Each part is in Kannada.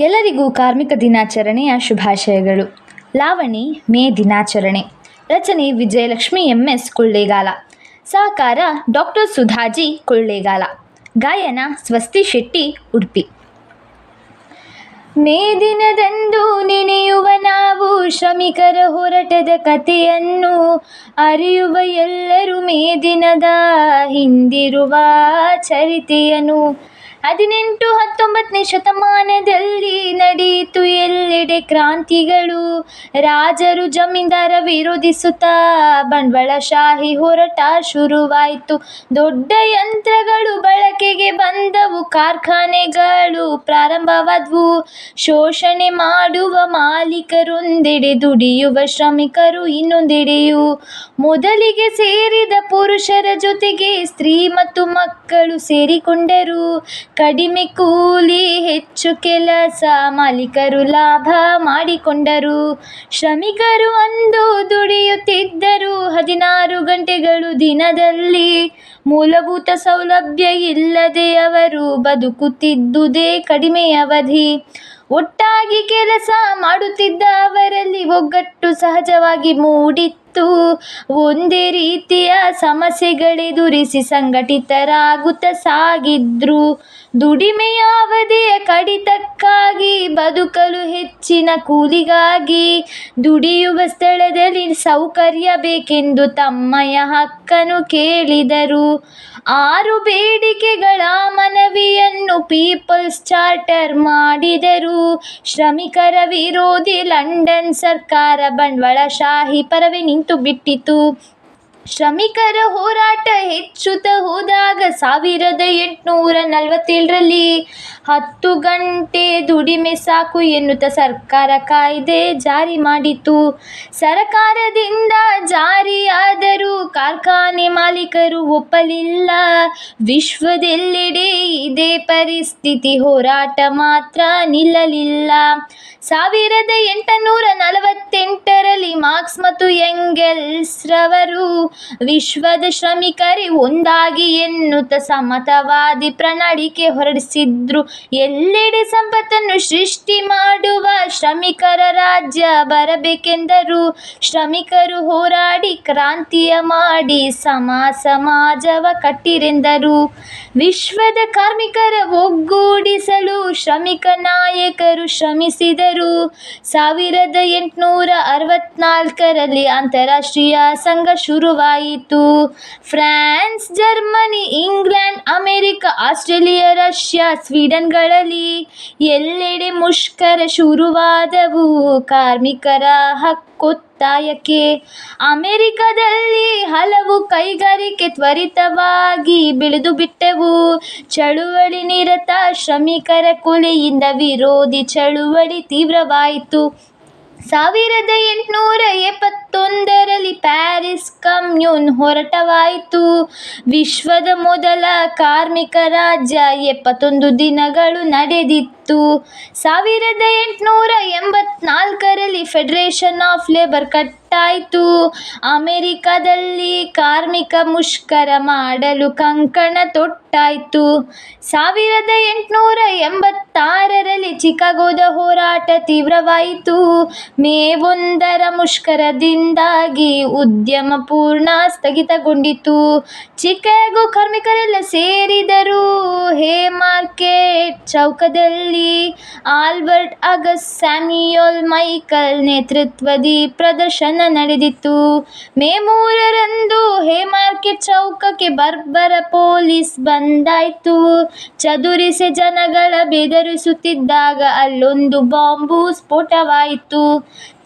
ಎಲ್ಲರಿಗೂ ಕಾರ್ಮಿಕ ದಿನಾಚರಣೆಯ ಶುಭಾಶಯಗಳು. ಲಾವಣಿ, ಮೇ ದಿನಾಚರಣೆ. ರಚನೆ ವಿಜಯಲಕ್ಷ್ಮಿ ಎಂ ಎಸ್ ಕೊಳ್ಳೇಗಾಲ. ಸಹಕಾರ ಡಾಕ್ಟರ್ ಸುಧಾಜಿ ಕೊಳ್ಳೇಗಾಲ. ಗಾಯನ ಸ್ವಸ್ತಿ ಶೆಟ್ಟಿ, ಉಡುಪಿ. ಮೇ ದಿನದಂದು ನೆನೆಯುವ ನಾವು ಶ್ರಮಿಕರ ಹೋರಾಟದ ಕಥೆಯನ್ನು ಅರಿಯುವ ಎಲ್ಲರೂ ಮೇ ದಿನದ ಹಿಂದಿರುವ ಚರಿತೆಯನ್ನು ಹದಿನೆಂಟು ಹತ್ತೊಂಬತ್ತನೇ ಶತಮಾನದಲ್ಲಿ ನಡೆಯಿತು ಎಲ್ಲೆಡೆ ಕ್ರಾಂತಿಗಳು. ರಾಜರು ಜಮೀನ್ದಾರ ವಿರೋಧಿಸುತ್ತಾ ಬಂಡವಾಳಶಾಹಿ ಹೋರಾಟ ಶುರುವಾಯಿತು. ದೊಡ್ಡ ಯಂತ್ರಗಳು ಬಳಕೆಗೆ ಬಂದವು, ಕಾರ್ಖಾನೆಗಳು ಪ್ರಾರಂಭವಾದವು. ಶೋಷಣೆ ಮಾಡುವ ಮಾಲೀಕರೊಂದೆಡೆ ದುಡಿಯುವ ಶ್ರಮಿಕರು ಇನ್ನೊಂದೆಡೆಯು. ಮೊದಲಿಗೆ ಸೇರಿದ ಪುರುಷರ ಜೊತೆಗೆ ಸ್ತ್ರೀ ಮತ್ತು ಮಕ್ಕಳು ಸೇರಿಕೊಂಡರು. ಕಡಿಮೆ ಕೂಲಿ, ಹೆಚ್ಚು ಕೆಲಸ, ಮಾಲೀಕರು ಲಾಭ ಮಾಡಿಕೊಂಡರು. ಶ್ರಮಿಕರು ಅಂದು ದುಡಿಯುತ್ತಿದ್ದರು. ಹದಿನಾರು ಗಂಟೆಗಳು ದಿನದಲ್ಲಿ ಮೂಲಭೂತ ಸೌಲಭ್ಯ ಇಲ್ಲದೆ ಅವರು ಬದುಕುತ್ತಿದ್ದುದೇ ಕಡಿಮೆ ಅವಧಿ. ಒಟ್ಟಾಗಿ ಕೆಲಸ ಮಾಡುತ್ತಿದ್ದ ಅವರಲ್ಲಿ ಒಗ್ಗಟ್ಟು ಸಹಜವಾಗಿ ಮೂಡಿತ್ತು. ಒಂದೇ ರೀತಿಯ ಸಮಸ್ಯೆಗಳೆದುರಿಸಿ ಸಂಘಟಿತರಾಗುತ್ತ ಸಾಗಿದ್ರು. ದುಡಿಮೆಯ ಅವಧಿಯ ಕಡಿತಕ್ಕಾಗಿ ಬದುಕಲು ಹೆಚ್ಚಿನ ಕೂಲಿಗಾಗಿ ದುಡಿಯುವ ಸ್ಥಳದಲ್ಲಿ ಸೌಕರ್ಯ ಬೇಕೆಂದು ತಮ್ಮಯ ಹಕ್ಕನ್ನು ಕೇಳಿದರು. ಆರು ಬೇಡಿಕೆಗಳ ಮನವಿಯನ್ನು ಪೀಪಲ್ಸ್ ಚಾರ್ಟರ್ ಮಾಡಿದರು. ಶ್ರಮಿಕರ ವಿರೋಧಿ ಲಂಡನ್ ಸರ್ಕಾರ ಬಂಡವಾಳಶಾಹಿ ಪರವೇ ಬಿಟ್ಟಿತು. ಶ್ರಮಿಕರ ಹೋರಾಟ ಹೆಚ್ಚುತ್ತ ಹೋದಾಗ ಸಾವಿರದ ಎಂಟುನೂರ ನಲವತ್ತೇಳರಲ್ಲಿ ಹತ್ತು ಗಂಟೆ ದುಡಿಮೆ ಸಾಕು ಎನ್ನುತ್ತ ಸರ್ಕಾರ ಕಾಯ್ದೆ ಜಾರಿ ಮಾಡಿತು ಸರಕಾರದಿಂದ ಜಾರಿಯಾದರೂ ಕಾರ್ಖಾನೆ ಮಾಲೀಕರು ಒಪ್ಪಲಿಲ್ಲ. ವಿಶ್ವದೆಲ್ಲೆಡೆ ಇದೇ ಪರಿಸ್ಥಿತಿ, ಹೋರಾಟ ಮಾತ್ರ ನಿಲ್ಲಲಿಲ್ಲ. ಸಾವಿರದ ಎಂಟುನೂರ ನಲವತ್ತೆಂಟರಲ್ಲಿ ಮಾರ್ಕ್ಸ್ ಮತ್ತು ಎಂಗೆಲ್ಸ್ ರವರು ವಿಶ್ವದ ಶ್ರಮಿಕರೇ ಒಂದಾಗಿ ಎನ್ನುತ್ತ ಸಮತವಾದಿ ಪ್ರಣಾಳಿಕೆ ಹೊರಡಿಸಿದ್ರು. ಎಲ್ಲೆಡೆ ಸಂಪತ್ತನ್ನು ಸೃಷ್ಟಿ ಮಾಡುವ ಶ್ರಮಿಕರ ರಾಜ್ಯ ಬರಬೇಕೆಂದರು. ಶ್ರಮಿಕರು ಹೋರಾಡಿ ಕ್ರಾಂತಿಯ ಮಾಡಿ ಸಮ ಸಮಾಜವ ಕಟ್ಟಿರೆಂದರು. ವಿಶ್ವದ ಕಾರ್ಮಿಕರ ಒಗ್ಗೂಡಿಸಲು ಶ್ರಮಿಕ ನಾಯಕರು ಶ್ರಮಿಸಿದರು. ಸಾವಿರದ ಎಂಟುನೂರ ಅರವತ್ನಾಲ್ಕರಲ್ಲಿ ಅಂತಾರಾಷ್ಟ್ರೀಯ ಸಂಘ ಶುರುವಾಯಿತು. France, Germany, England, America, Australia, Russia ಸ್ವೀಡನ್ಗಳಲ್ಲಿ ಎಲ್ಲೆಡೆ ಮುಷ್ಕರ ಶುರುವಾದವು. ಕಾರ್ಮಿಕರ ಹಕ್ಕೊತ್ತಾಯಕ್ಕೆ ಅಮೆರಿಕದಲ್ಲಿ ಹಲವು ಕೈಗಾರಿಕೆ ತ್ವರಿತವಾಗಿ ಬೆಳೆದು ಬಿಟ್ಟವು. ಚಳುವಳಿ ನಿರತ ಶ್ರಮಿಕರ ಕೊಲೆಯಿಂದ ವಿರೋಧಿ ಚಳುವಳಿ ತೀವ್ರವಾಯಿತು. ಸಾವಿರದ ಎಂಟುನೂರ ಪ್ಯಾರಿಸ್ ಕಮ್ಯೂನ್ ಹೊರಟವಾಯಿತು. ವಿಶ್ವದ ಮೊದಲ ಕಾರ್ಮಿಕ ರಾಜ್ಯ ಎಪ್ಪತ್ತೊಂದು ದಿನಗಳು ನಡೆದಿತ್ತು. ಸಾವಿರದ ಎಂಟುನೂರ ಎಂಬತ್ನಾಲ್ಕರಲ್ಲಿ ಫೆಡರೇಷನ್ ಆಫ್ ಲೇಬರ್ ಕಟ್ಟಾಯಿತು. ಅಮೆರಿಕದಲ್ಲಿ ಕಾರ್ಮಿಕ ಮುಷ್ಕರ ಮಾಡಲು ಕಂಕಣ ತೊಟ್ಟಾಯಿತು. ಸಾವಿರದ ಎಂಟುನೂರ ಎಂಬತ್ತಾರರಲ್ಲಿ ಚಿಕಾಗೋದ ಹೋರಾಟ ತೀವ್ರವಾಯಿತು. ಮೇ ಒಂದರ ಮುಷ್ಕರದಿಂದಾಗಿ ಉದ್ಯಮ ಪೂರ್ಣ ಸ್ಥಗಿತಗೊಂಡಿತು. ಚಿಕಾಗೋ ಕಾರ್ಮಿಕರೆಲ್ಲ ಸೇರಿದರು. ಹೇ ಮಾರ್ಕೆಟ್ ಚೌಕದಲ್ಲಿ ಆಲ್ಬರ್ಟ್ ಆಗಸ್ಟ್ ಸ್ಯಾಮಿಯೋಲ್ ಮೈಕಲ್ ನೇತೃತ್ವದಿ ಪ್ರದರ್ಶನ ನಡೆದಿತ್ತು. ಮೇ ಮೂರರಂದು ಹೇ ಮಾರ್ಕೆಟ್ ಚೌಕಕ್ಕೆ ಬರ್ಬರ ಪೊಲೀಸ್ ಬಂದಾಯ್ತು. ಚದುರಿಸಿ ಜನಗಳ ಬೆದರಿಸುತ್ತಿದ್ದಾಗ ಅಲ್ಲೊಂದು ಬಾಂಬು ಸ್ಫೋಟವಾಯಿತು.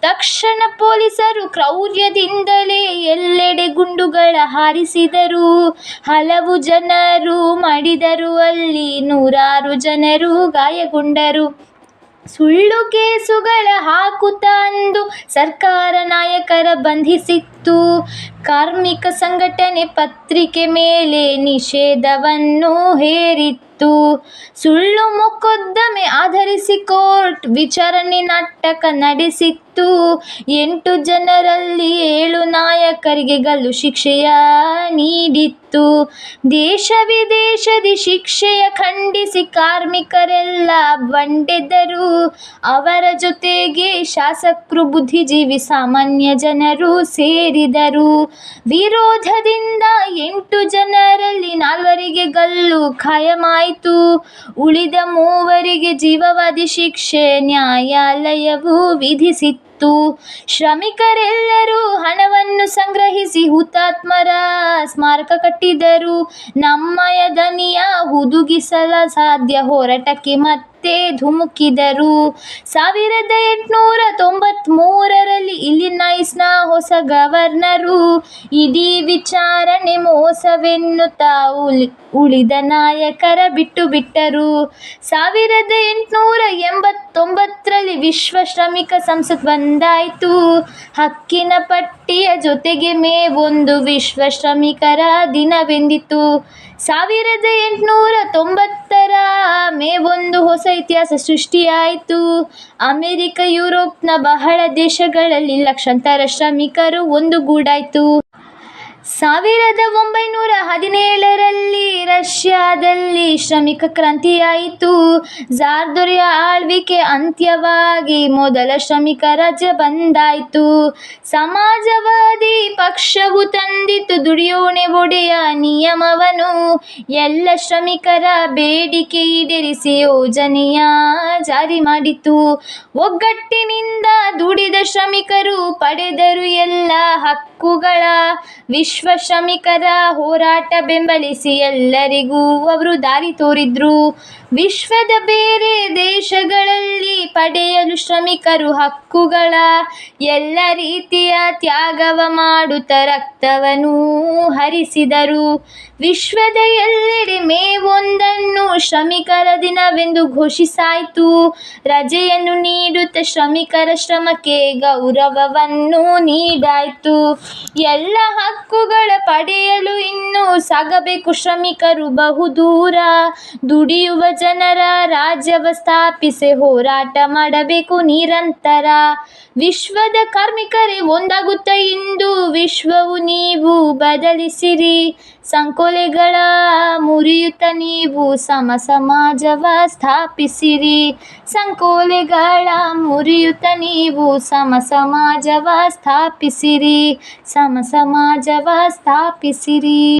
ತಕ್ಷಣ ಪೊಲೀಸರು ಕ್ರೌರ್ಯದಿಂದಲೇ ಎಲ್ಲೆಡೆ ಗುಂಡುಗಳ ಹಾರಿಸಿದರು. ಹಲವು ಜನರು ಮಾಡಿದರು. ಅಲ್ಲಿ ನೂರಾರು ಜನರು ಗಾಯಗೊಂಡರು. ಸುಳ್ಳು ಕೇಸುಗಳ ಹಾಕುತ್ತಾ ಅಂದು ಸರ್ಕಾರ ನಾಯಕರ ಬಂಧಿಸಿತ್ತು. ಕಾರ್ಮಿಕ ಸಂಘಟನೆ ಪತ್ರಿಕೆ ಮೇಲೆ ನಿಷೇಧವನ್ನು ಹೇರಿತ್ತು. ಸುಳ್ಳು ಮೊಕದ್ದಮೆ ಆಧರಿಸಿ ಕೋರ್ಟ್ ವಿಚಾರಣೆ ನಾಟಕ ನಡೆಸಿತ್ತು. ಬಂದಾಯಿತು ಎಂಟು ಜನರಲ್ಲಿ ಏಳು ನಾಯಕರಿಗೆ ಗಲ್ಲು ಶಿಕ್ಷೆಯ ನೀಡಿತ್ತು. ದೇಶ ವಿದೇಶದಿ ಶಿಕ್ಷೆಯ ಖಂಡಿಸಿ ಕಾರ್ಮಿಕರೆಲ್ಲ ಬಂಡೆದರು. ಅವರ ಜೊತೆಗೆ ಶಾಸಕರು, ಬುದ್ಧಿಜೀವಿ, ಸಾಮಾನ್ಯ ಜನರು ಸೇರಿದರು. ವಿರೋಧದಿಂದ ಎಂಟು ಜನರಲ್ಲಿ ನಾಲ್ವರಿಗೆ ಗಲ್ಲು ಖಾಯಮಾಯಿತು. ಉಳಿದ ಮೂವರಿಗೆ ಜೀವವಾದಿ ಶಿಕ್ಷೆ ನ್ಯಾಯಾಲಯವು ವಿಧಿಸಿತ್ತು. ಶ್ರಮಿಕರೆಲ್ಲರೂ ಹಣವನ್ನು ಸಂಗ್ರಹಿಸಿ ಹುತಾತ್ಮರ ಸ್ಮಾರಕ ಕಟ್ಟಿದರು. ನಮ್ಮಯ ದನಿಯ ಹುದುಗಿಸಲ ಸಾಧ್ಯ ಹೋರಾಟಕ್ಕೆ ಮತ್ತೆ ಧುಮುಕಿದರು. ಸಾವಿರದ ಎಂಟುನೂರ ತೊಂಬತ್ಮೂರರಲ್ಲಿ ನೈಸ್ನ ಹೊಸ ಗವರ್ನರು ಇಡೀ ವಿಚಾರಣೆ ಮೋಸವೆನ್ನುತ್ತಾ ಉಳಿ ಉಳಿದ ನಾಯಕರ ಬಿಟ್ಟು ಬಿಟ್ಟರು. ಸಾವಿರದ ಎಂಟುನೂರ ಎಂಬತ್ತೊಂಬತ್ತರಲ್ಲಿ ವಿಶ್ವ ಶ್ರಮಿಕ ಸಂಸತ್ ಬಂದಾಯಿತು. ಹಕ್ಕಿನ ಪಟ್ಟಿಯ ಜೊತೆಗೆ ಮೇ ಒಂದು ವಿಶ್ವ ಶ್ರಮಿಕರ ದಿನವೆಂದಿತು ಸಾವಿರದ ಎಂಟುನೂರ ತೊಂಬತ್ತರ ಮೇ ಒಂದು ಹೊಸ ಇತಿಹಾಸ ಸೃಷ್ಟಿಯಾಯಿತು. ಅಮೇರಿಕ ಯುರೋಪ್ನ ಬಹಳ ದೇಶಗಳಲ್ಲಿ ಲಕ್ಷಾಂತರ ಶ್ರಮಿಕರು ಒಂದುಗೂಡಾಯಿತು. ಸಾವಿರದ ಒಂಬೈನೂರ ಹದಿನೇಳರಲ್ಲಿ ರಷ್ಯಾದಲ್ಲಿ ಶ್ರಮಿಕ ಕ್ರಾಂತಿಯಾಯಿತು. ಜಾರ್ ಆಳ್ವಿಕೆ ಅಂತ್ಯವಾಗಿ ಮೊದಲ ಶ್ರಮಿಕ ರಾಜ್ಯ ಬಂದಾಯಿತು. ಸಮಾಜವಾದಿ ಪಕ್ಷವು ತಂದಿತು ದುಡಿಯೋಣೆ ಒಡೆಯ ನಿಯಮವನು. ಎಲ್ಲ ಶ್ರಮಿಕರ ಬೇಡಿಕೆ ಈಡೇರಿಸಿ ಯೋಜನೆಯ ಜಾರಿ ಮಾಡಿತು. ಒಗ್ಗಟ್ಟಿನಿಂದ ದುಡಿದ ಶ್ರಮಿಕರು ಪಡೆದರು ಎಲ್ಲ ಹಕ್ಕುಗಳ ವಿಶ್ವ ಶ್ರಮಿಕರ ಹೋರಾಟ ಬೆಂಬಲಿಸಿ ಎಲ್ಲರಿಗೂ ಅವರು ದಾರಿ ತೋರಿದ್ರು. ವಿಶ್ವದ ಬೇರೆ ದೇಶಗಳಲ್ಲಿ ಪಡೆಯಲು ಶ್ರಮಿಕರು ಹಕ್ಕುಗಳ ಎಲ್ಲ ರೀತಿಯ ತ್ಯಾಗವ ಮಾಡುತ್ತ ರಕ್ತವನ್ನು ಹರಿಸಿದರು. ವಿಶ್ವದ ಎಲ್ಲೆಡೆ ಶ್ರಮಿಕರ ದಿನವೆಂದು ಘೋಷಿಸಾಯಿತು. ರಜೆಯನ್ನು ನೀಡುತ್ತ ಶ್ರಮಿಕರ ಶ್ರಮಕ್ಕೆ ಗೌರವವನ್ನು ನೀಡಾಯಿತು. ಎಲ್ಲ ಹಕ್ಕುಗಳ ಪಡೆಯಲು ಇನ್ನೂ ಸಾಗಬೇಕು ಶ್ರಮಿಕರು ಬಹುದೂರ ದುಡಿಯುವ ಜನರ ರಾಜ್ಯವ ಸ್ಥಾಪಿಸಿ ಹೋರಾಟ ಮಾಡಬೇಕು ನಿರಂತರ. ವಿಶ್ವದ ಕಾರ್ಮಿಕರೇ, ಒಂದಾಗುತ್ತ ಇಂದು ವಿಶ್ವವು ನೀವು ಬದಲಿಸಿರಿ. ಸಂಕೋಲೆಗಳ ಮುರಿಯುತ್ತ ನೀವು ಸಮ ಸಮಾಜವ ಸ್ಥಾಪಿಸಿರಿ. ಸಂಕೋಲೆಗಳ ಮುರಿಯುತ್ತ ನೀವು ಸಮ ಸಮಾಜವ ಸ್ಥಾಪಿಸಿರಿ. ಸಮ ಸಮಾಜವ ಸ್ಥಾಪಿಸಿರಿ.